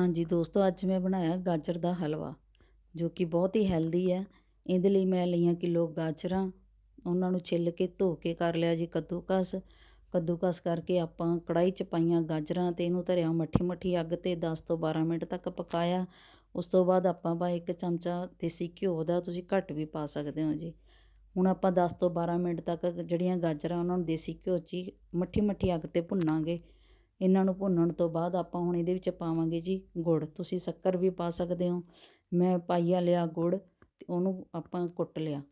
ਹਾਂਜੀ ਦੋਸਤੋ, ਅੱਜ ਮੈਂ ਬਣਾਇਆ ਗਾਜਰ ਦਾ ਹਲਵਾ, ਜੋ ਕਿ ਬਹੁਤ ਹੀ ਹੈਲਦੀ ਹੈ। ਇਹਦੇ ਲਈ ਮੈਂ ਲਈਆਂ ਕਿਲੋ ਗਾਜਰਾਂ, ਉਹਨਾਂ ਨੂੰ ਛਿੱਲ ਕੇ ਧੋ ਕੇ ਕਰ ਲਿਆ ਜੀ ਕੱਦੂਕਸ। ਕੱਦੂਕਸ ਕਰਕੇ ਆਪਾਂ ਕੜਾਈ 'ਚ ਪਾਈਆਂ ਗਾਜਰਾਂ ਤੇ ਇਹਨੂੰ ਧਰਿਆ ਮੱਠੀ ਮੱਠੀ ਅੱਗ ਤੇ 10 ਤੋਂ 12 ਮਿੰਟ ਤੱਕ ਪਕਾਇਆ। ਉਸ ਤੋਂ ਬਾਅਦ ਆਪਾਂ ਪਾ ਇੱਕ ਚਮਚਾ ਦੇਸੀ ਘਿਓ ਦਾ ਤੁਸੀਂ ਘੱਟ ਵੀ ਪਾ ਸਕਦੇ ਹੋ ਜੀ। ਹੁਣ ਆਪਾਂ 10 ਤੋਂ 12 ਮਿੰਟ ਤੱਕ ਜਿਹੜੀਆਂ ਗਾਜਰਾਂ, ਉਹਨਾਂ ਨੂੰ ਦੇਸੀ ਘਿਓ 'ਚ ਹੀ ਮੱਠੀ ਮੱਠੀ ਅੱਗ ਤੇ ਭੁੰਨਾਂਗੇ। ਇਹਨਾਂ ਨੂੰ ਭੁੰਨਣ ਤੋਂ ਬਾਅਦ ਆਪਾਂ ਹੁਣ ਇਹਦੇ ਵਿੱਚ ਪਾਵਾਂਗੇ ਜੀ ਗੁੜ। ਤੁਸੀਂ ਸ਼ੱਕਰ ਵੀ ਪਾ ਸਕਦੇ ਹੋ। ਮੈਂ ਪਾਈਆ ਲਿਆ ਗੁੜ ਅਤੇ ਉਹਨੂੰ ਆਪਾਂ ਕੁੱਟ ਲਿਆ।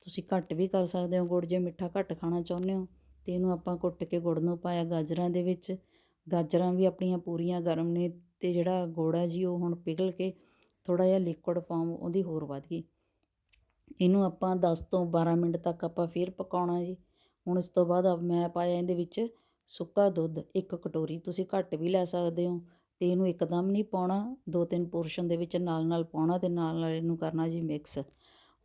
ਤੁਸੀਂ ਘੱਟ ਵੀ ਕਰ ਸਕਦੇ ਹੋ ਗੁੜ, ਜੇ ਮਿੱਠਾ ਘੱਟ ਖਾਣਾ ਚਾਹੁੰਦੇ ਹੋ ਤੇ ਇਹਨੂੰ ਆਪਾਂ ਕੁੱਟ ਕੇ ਗੁੜ ਨੂੰ ਪਾਇਆ ਗਾਜਰਾਂ ਦੇ ਵਿੱਚ। ਗਾਜਰਾਂ ਵੀ ਆਪਣੀਆਂ ਪੂਰੀਆਂ ਗਰਮ ਨੇ ਅਤੇ ਜਿਹੜਾ ਗੁੜ ਆ ਜੀ ਉਹ ਹੁਣ ਪਿਘਲ ਕੇ ਥੋੜ੍ਹਾ ਜਿਹਾ ਲਿਕੁਇਡ ਫਾਰਮ ਉਹਦੀ ਹੋਰ ਵੱਧ ਗਈ। ਇਹਨੂੰ ਆਪਾਂ ਦਸ ਤੋਂ 12 ਮਿੰਟ ਤੱਕ ਆਪਾਂ ਫਿਰ ਪਕਾਉਣਾ ਜੀ। ਹੁਣ ਇਸ ਤੋਂ ਬਾਅਦ ਮੈਂ ਪਾਇਆ ਇਹਦੇ ਵਿੱਚ ਸੁੱਕਾ ਦੁੱਧ ਇੱਕ ਕਟੋਰੀ ਤੁਸੀਂ ਘੱਟ ਵੀ ਲੈ ਸਕਦੇ ਹੋ ਅਤੇ ਇਹਨੂੰ ਇੱਕਦਮ ਨਹੀਂ ਪਾਉਣਾ, ਦੋ ਤਿੰਨ ਪੋਰਸ਼ਨ ਦੇ ਵਿੱਚ ਨਾਲ ਨਾਲ ਪਾਉਣਾ ਅਤੇ ਨਾਲ ਨਾਲ ਇਹਨੂੰ ਕਰਨਾ ਜੀ ਮਿਕਸ।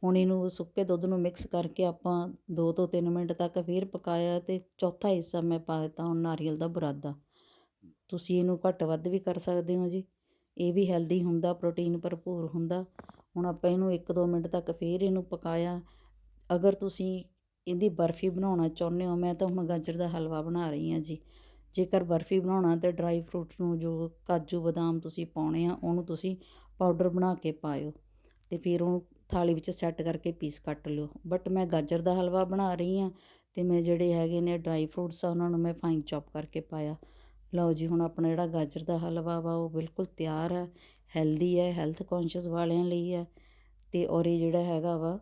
ਹੁਣ ਇਹਨੂੰ ਸੁੱਕੇ ਦੁੱਧ ਨੂੰ ਮਿਕਸ ਕਰਕੇ ਆਪਾਂ 2 ਤੋਂ 3 ਮਿੰਟ ਤੱਕ ਫਿਰ ਪਕਾਇਆ ਅਤੇ ਚੌਥਾ ਹਿੱਸਾ ਮੈਂ ਪਾ ਦਿੱਤਾ ਹੁਣ ਨਾਰੀਅਲ ਦਾ ਬੁਰਾਦਾ। ਤੁਸੀਂ ਇਹਨੂੰ ਘੱਟ ਵੱਧ ਵੀ ਕਰ ਸਕਦੇ ਹੋ ਜੀ। ਇਹ ਵੀ ਹੈਲਦੀ ਹੁੰਦਾ, ਪ੍ਰੋਟੀਨ ਭਰਪੂਰ ਹੁੰਦਾ। ਹੁਣ ਆਪਾਂ ਇਹਨੂੰ 1-2 ਮਿੰਟ ਤੱਕ ਫਿਰ ਇਹਨੂੰ ਪਕਾਇਆ। ਅਗਰ ਤੁਸੀਂ ਇਹਦੀ ਬਰਫੀ ਬਣਾਉਣਾ ਚਾਹੁੰਦੇ ਹੋ, ਮੈਂ ਤਾਂ ਹੁਣ ਗਾਜਰ ਦਾ ਹਲਵਾ ਬਣਾ ਰਹੀ ਹਾਂ ਜੀ। ਜੇਕਰ ਬਰਫੀ ਬਣਾਉਣਾ ਤਾਂ ਡਰਾਈ ਫਰੂਟ ਨੂੰ ਜੋ ਕਾਜੂ ਬਦਾਮ ਤੁਸੀਂ ਪਾਉਣੇ ਆ, ਉਹਨੂੰ ਤੁਸੀਂ ਪਾਊਡਰ ਬਣਾ ਕੇ ਪਾਇਓ ਅਤੇ ਫਿਰ ਉਹਨੂੰ ਥਾਲੀ ਵਿੱਚ ਸੈੱਟ ਕਰਕੇ ਪੀਸ ਕੱਟ ਲਿਓ। ਬਟ ਮੈਂ ਗਾਜਰ ਦਾ ਹਲਵਾ ਬਣਾ ਰਹੀ ਹਾਂ ਅਤੇ ਮੈਂ ਜਿਹੜੇ ਹੈਗੇ ਨੇ ਡਰਾਈ ਫਰੂਟਸ ਆ, ਉਹਨਾਂ ਨੂੰ ਮੈਂ ਫਾਈਨ ਚੌਪ ਕਰਕੇ ਪਾਇਆ। ਲਓ ਜੀ, ਹੁਣ ਆਪਣਾ ਜਿਹੜਾ ਗਾਜਰ ਦਾ ਹਲਵਾ ਵਾ, ਉਹ ਬਿਲਕੁਲ ਤਿਆਰ ਹੈ ਹੈਲਦੀ ਹੈ ਹੈਲਥ ਕੌਨਸ਼ੀਅਸ ਵਾਲਿਆਂ ਲਈ ਹੈ ਅਤੇ ਔਰ ਇਹ ਜਿਹੜਾ ਹੈਗਾ ਵਾ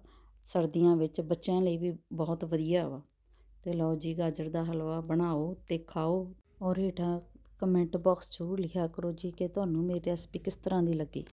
ਸਰਦੀਆਂ ਵਿੱਚ ਬੱਚਿਆਂ ਲਈ ਵੀ ਬਹੁਤ ਵਧੀਆ ਵਾ। ਅਤੇ ਲਓ ਜੀ, ਗਾਜਰ ਦਾ ਹਲਵਾ ਬਣਾਓ ਅਤੇ ਖਾਓ। ਔਰ ਹੇਠਾਂ ਕਮੈਂਟ ਬਾਕਸ ਜ਼ਰੂਰ ਲਿਖਿਆ ਕਰੋ ਜੀ ਕਿ ਤੁਹਾਨੂੰ ਮੇਰੀ ਰੈਸਪੀ ਕਿਸ ਤਰ੍ਹਾਂ ਦੀ ਲੱਗੀ।